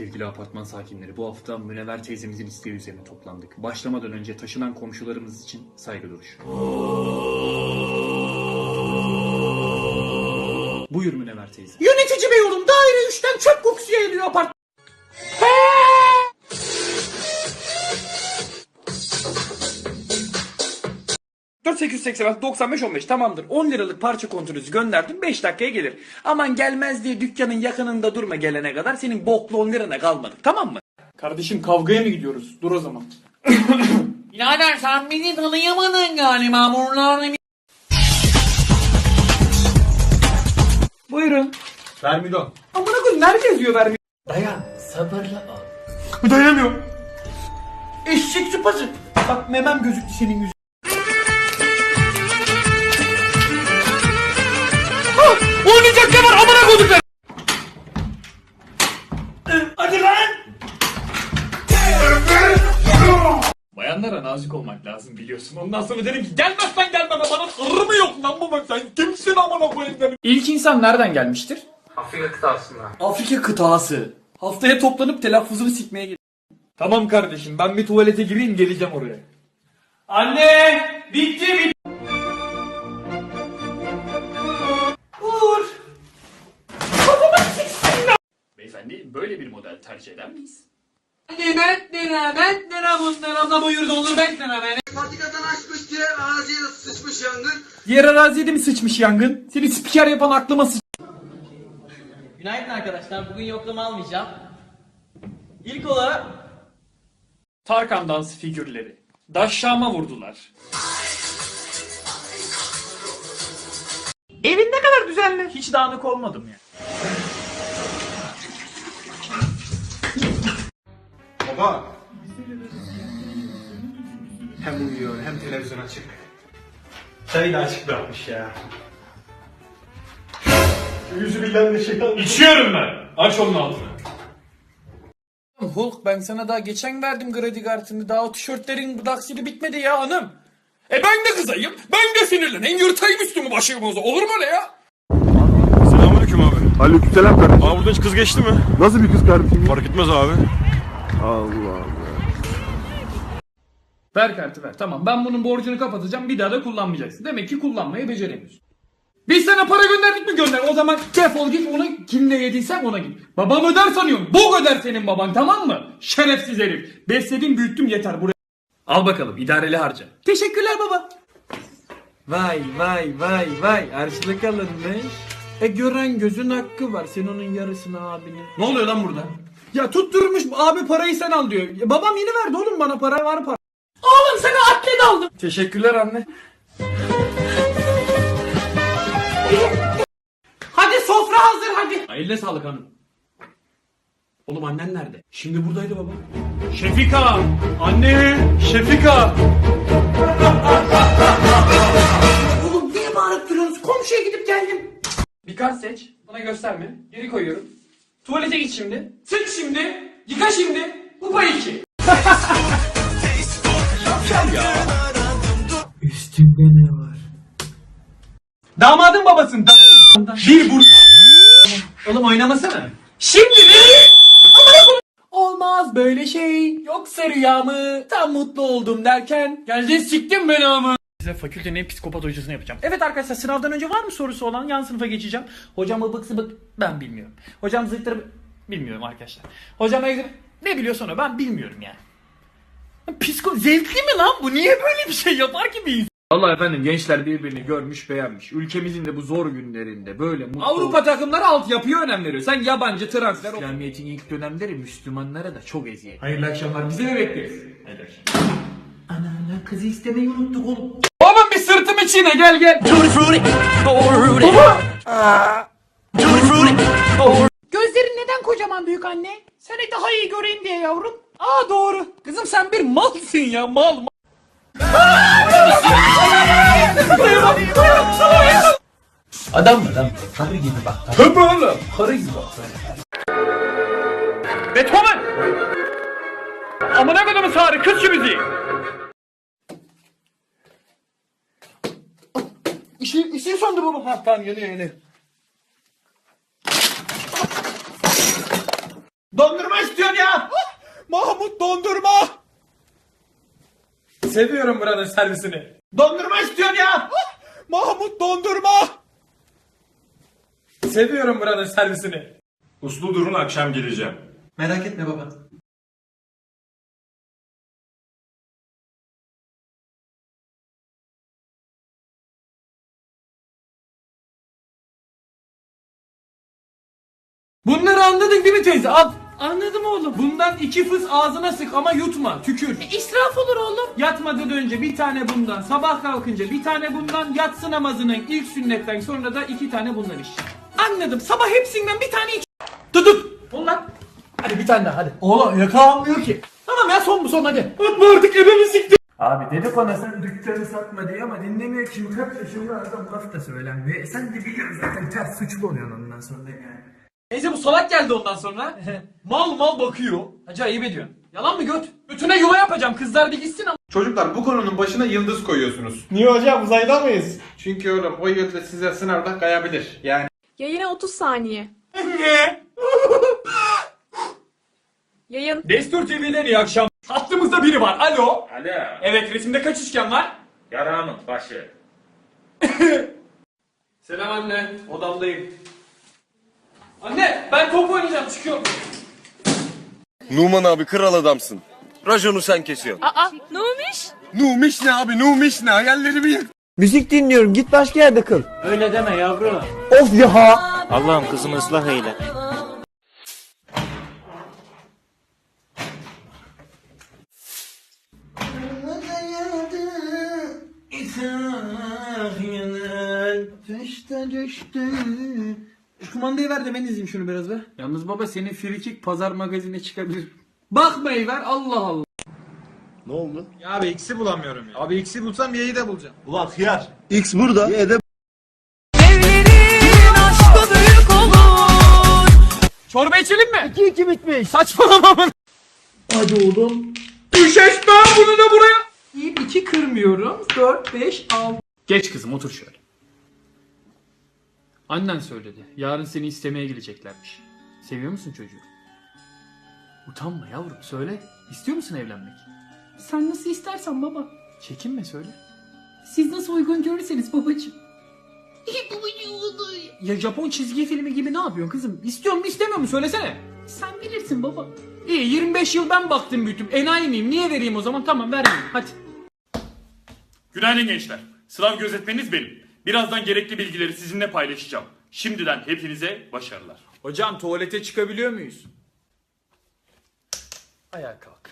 Sevgili apartman sakinleri, bu hafta Münevver teyzemizin isteği üzerine toplandık. Başlamadan önce taşınan komşularımız için saygı duruşu. Buyur Münevver teyze. Yönetici 4886 95 15 tamamdır. 10 liralık parça kontrolünüzü gönderdim 5 dakikaya gelir. Aman gelmez diye dükkanın yakınında durma gelene kadar senin boklu 10 lirana kalmadı tamam mı? Kardeşim kavgaya mı gidiyoruz? Dur o zaman. Birader sen beni tanıyamadın galiba buralarda Buyurun. Vermidon. Amına koyayım nerede yazıyor vermi? Dayan sabırlı ol. Dayanamıyorum. Eşek sıpası. Bak memem gözüktü senin yüzün. Amına koyduklar. Hadi lan. Bayanlara nazik olmak lazım biliyorsun. Ondan sonra dedim ki gelmezsen gelme be bana sırrı mı yok lan bu bak sen kimsin amına koyayım dedim. İlk insan nereden gelmiştir? Afrika kıtasından. Afrika kıtası. Haftaya toplanıp telaffuzunu sikmeye gel. Tamam kardeşim ben bir tuvalete gireyim geleceğim oraya. Anne! Bitti bitti. Beyefendi böyle bir model tercih eder miyiz? Ben lira ben lira bunlara da buyurdu olur ben lira ben. Patikadan açmış diye ağzıya sıçmış yangın. Diğer arazide mi sıçmış yangın? Seni spiker yapan aklıma sıç... Günaydın arkadaşlar. Bugün yoklama almayacağım. İlk olarak Tarkan dans figürleri. Daşşama vurdular. Evin ne kadar düzenli. Hiç dağınık olmadım ya. Baba. Hem uyuyor hem televizyon açık. Çayı da açık bırakmış ya. Yüzü bilen de şeytan. İçiyorum ben. Aç onun altını. Hulk ben sana daha geçen verdim kredi kartını. Daha o tişörtlerin daksili bitmedi ya hanım. E ben de kızayım. Ben de sinirleneyim. Yırtayım üstümü başımıza. Olur mu öyle ya? Selamünaleyküm abi. Aleykümselam kardeşim. Abi buradan hiç kız geçti mi? Nasıl bir kız kardeşim? Fark etmez abi. Allah Allah. Ver kartı ver. Tamam ben bunun borcunu kapatacağım. Bir daha da kullanmayacaksın. Demek ki kullanmayı beceremiyorsun. Biz sana para gönderdik mi gönder. O zaman defol git onu kimle yediysen ona git. Babam öder sanıyorum. Bok öder senin baban tamam mı? Şerefsiz herif. Besledim büyüttüm yeter buraya. Al bakalım idareli harca. Teşekkürler baba. Vay vay vay vay harçlık alınmış. E gören gözün hakkı var. Sen onun yarısını abine. Ne oluyor lan burada? Ya tutturmuş abi parayı sen al diyor. Ya babam yeni verdi oğlum bana para var para. Oğlum sana atlet aldım. Teşekkürler anne. Hadi sofra hazır hadi. Eline sağlık hanım. Oğlum annen nerede? Şimdi buradaydı baba. Şefika! Anne! Şefika! Oğlum niye bağırıp duruyorsunuz? Komşuya gidip geldim. Bir kart seç. Bana gösterme. Geri koyuyorum. Tuvalete git şimdi. Sıç şimdi. Yıka şimdi. Bu pay iki. Üstünde ne var? Damadın babasın. Bir bur... Oğlum oynamasana. Şimdi ne? Olmaz böyle şey. Yoksa rüya mı? Tam mutlu oldum derken. Geldi siktim beni ama. Size fakültenin en psikopat hocasını yapacağım. Evet arkadaşlar sınavdan önce var mı sorusu olan yan sınıfa geçeceğim. Hocam ıbık sıbık ben bilmiyorum. Hocam zıttır bilmiyorum arkadaşlar. Hocam ne biliyor sonra ben bilmiyorum yani. Psiko zevkli mi lan bu? Niye böyle bir şey yapar ki bir insan? Allah efendim gençler birbirini görmüş beğenmiş. Ülkemizin de bu zor günlerinde böyle mutlu... Avrupa takımları altyapıya önem veriyor. Sen yabancı transfer İslamiyet'in ilk dönemleri Müslümanlara da çok eziyet. Hayırlı akşamlar. Bize mi bekleriz? Ana ana kızı istemeyi unuttuk oğlum. Sırtımı çiğne gel gel. Gözlerin neden kocaman büyük anne? Seni daha iyi göreyim diye yavrum. Aa doğru. Kızım sen bir malsın ya mal. mal. Adam mı lan? Karı gibi bak. Tabii oğlum. Karı gibi bak. Beethoven! Amına kodumu sarı kız şu müziği. Söndü baba. Ha tamam yanıyor yanıyor. Dondurma istiyorum. istiyorsun ya? Mahmut dondurma. Seviyorum buranın servisini. Dondurma istiyorsun ya? Mahmut dondurma. Seviyorum buranın servisini. Uslu durun akşam geleceğim. Merak etme baba. Bunları anladın değil mi teyze? Al. Anladım oğlum. Bundan iki fıs ağzına sık ama yutma. Tükür. israf olur oğlum. Yatmadan önce bir tane bundan. Sabah kalkınca bir tane bundan. Yatsı namazının ilk sünnetten sonra da iki tane bundan iç. Anladım. Sabah hepsinden bir tane iç. Tut. Ol lan. Hadi bir tane daha hadi. Oğlum yakalanmıyor ki. Tamam ya son bu son hadi. Atma artık ebemi siktir. Abi dedik ona sen dükkanı satma diye ama dinlemiyor ki. Kaç yaşında adam laf da söylenmiyor. E sen de biliyorsun zaten ters suçlu oluyorsun ondan sonra yani. Neyse bu salak geldi ondan sonra. mal mal bakıyor. Hacı ayıp ediyorsun. Yalan mı göt? Götüne yuva yapacağım kızlar bir gitsin ama. Çocuklar bu konunun başına yıldız koyuyorsunuz. Niye hocam uzayda mıyız? Çünkü oğlum o yıldız size sınavda kayabilir. Yani Yayına 30 saniye. Yayın. Destur TV'den iyi akşam. Hattımızda biri var. Alo. Alo. Evet resimde kaç üçgen var? Yaramın başı. Selam anne. Odamdayım. Anne ben top oynayacağım çıkıyorum. Numan abi kral adamsın. Rajonu sen kesiyorsun. Aa, ne olmuş? Numiş ne abi Numiş ne hayallerimi yık. Müzik dinliyorum git başka yerde kıl. Öyle deme yavrum. Of ya. Allah'ım kızımı ıslah eyle. Şu kumandayı ver de ben izleyeyim şunu biraz be. Yalnız baba senin frikik pazar magazine çıkabilir. Bakmayı ver Allah Allah. Ya abi X'i bulamıyorum ya. Abi X'i bulsam Y'yi de bulacağım. X burada. Y'de Evlerin aşkı büyük olur. Çorba içelim mi? 2 bitmiş. Saçmalama mı? Hadi oğlum. Düşeşme bunu da buraya. İyi iki kırmıyorum. 4, 5, 6. Geç kızım otur şöyle. Annen söyledi. Yarın seni istemeye geleceklermiş. Seviyor musun çocuğu? Utanma yavrum söyle. İstiyor musun evlenmek? Sen nasıl istersen baba. Çekinme söyle. Siz nasıl uygun görürseniz babacığım. Ya Japon çizgi filmi gibi ne yapıyorsun kızım? İstiyor mu istemiyor mu söylesene. Sen bilirsin baba. İyi 25 yıl ben baktım büyüttüm. Enayi miyim? Niye vereyim o zaman? Tamam vermeyeyim. Hadi. Günaydın gençler. Sınav gözetmeniz benim. Birazdan gerekli bilgileri sizinle paylaşacağım. Şimdiden hepinize başarılar. Hocam tuvalete çıkabiliyor muyuz? Ayağa kalk.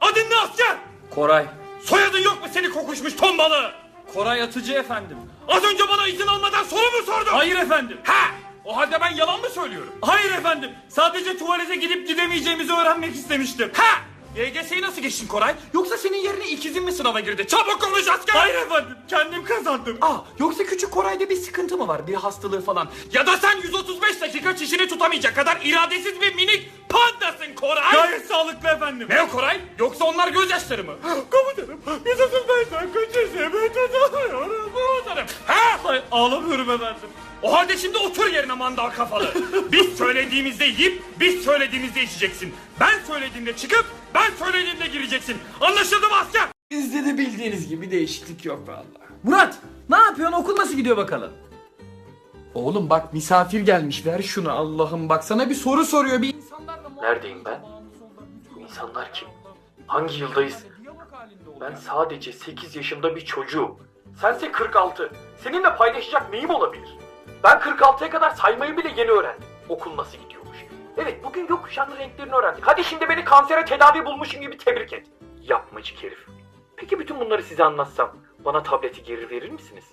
Adın ne asker? Koray. Soyadın yok mu seni kokuşmuş ton balığı? Koray Atıcı efendim. Az önce bana izin almadan soru mu sordun? Hayır efendim. Ha! O halde ben yalan mı söylüyorum? Hayır efendim. Sadece tuvalete gidip gidemeyeceğimizi öğrenmek istemiştim. Ha! YGS'yi nasıl geçtin Koray? Yoksa senin yerine ikizin mi sınava girdi? Çabuk konuş asker! Hayır efendim. Kendim kazandım. Aa, yoksa küçük Koray'da bir sıkıntı mı var? Bir hastalığı falan. Ya da sen 135 dakika çişini tutamayacak kadar iradesiz bir minik pandasın Koray. Gayet sağlıklı efendim. Ne o Koray? Yoksa onlar gözyaşları mı? Komutanım 135 dakika çişimi tutamıyorum komutanım. Ha? Hayır, ağlamıyorum efendim. O halde şimdi otur yerine mandal kafalı. Biz söylediğimizde yiyip biz söylediğimizde içeceksin. Ben söylediğimde çıkıp ben söylediğimde gireceksin. Anlaşıldı mı asker? Bizde de bildiğiniz gibi değişiklik yok vallahi. Murat, ne yapıyorsun? Okul nasıl gidiyor bakalım? Oğlum bak misafir gelmiş. Ver şunu Allah'ım. Bak sana bir soru soruyor. Bir insanlarla Neredeyim ben? Bu insanlar kim? Hangi yıldayız? Ben sadece 8 yaşında bir çocuğum. Sense 46. Seninle paylaşacak neyim olabilir? Ben 46'ya kadar saymayı bile yeni öğrendim. Okul nasıl gidiyormuş? Evet bugün gökkuşağının renklerini öğrendik. Hadi şimdi beni kansere tedavi bulmuşum gibi tebrik et. Yapmacık herif. Peki bütün bunları size anlatsam bana tableti geri verir misiniz?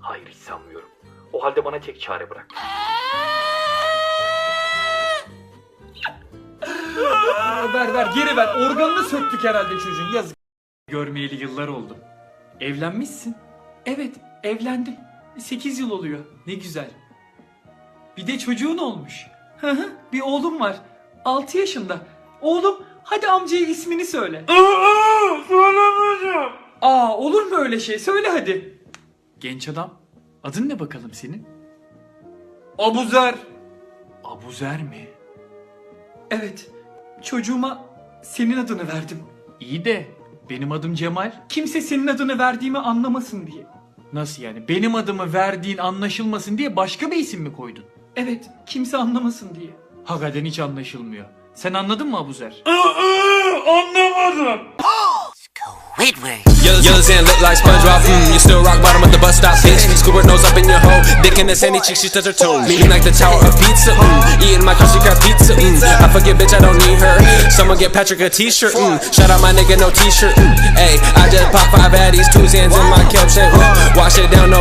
Hayır hiç sanmıyorum. O halde bana tek çare bırak. Ver ver geri ver. Organını söktük herhalde çocuğun. Yazık. Görmeyeli yıllar oldu. Evlenmişsin. Evet evlendim. 8 yıl oluyor. Ne güzel. Bir de çocuğun olmuş. Bir oğlum var. 6 yaşında. Oğlum hadi amcaya ismini söyle. Aa, söylemeyeceğim. Aa olur mu öyle şey? Söyle hadi. Genç adam. Adın ne bakalım senin? Abuzer. Abuzer mi? Evet. Çocuğuma senin adını verdim. İyi de benim adım Cemal. Kimse senin adını verdiğimi anlamasın diye. Nasıl yani? Benim adımı verdiğin anlaşılmasın diye başka bir isim mi koydun? Evet, kimse anlamasın diye. Hakikaten hiç anlaşılmıyor. Sen anladın mı Abuzer? Anlamadım. Yellows and look like SpongeBob. Mm, you still rock bottom of the bus stop, bitch. Squidward nose up in your hole. Dick in the sandy cheek, she touch her toes. Mean like the tower of pizza. Mm, eating my crusty crab pizza. Mm, I forget, bitch, I don't need her. Someone get Patrick a t-shirt. Mm, shout out my nigga, no t-shirt. Mm, hey, I just pop five addies, two hands in my kelp shit. Mm, wash it down, no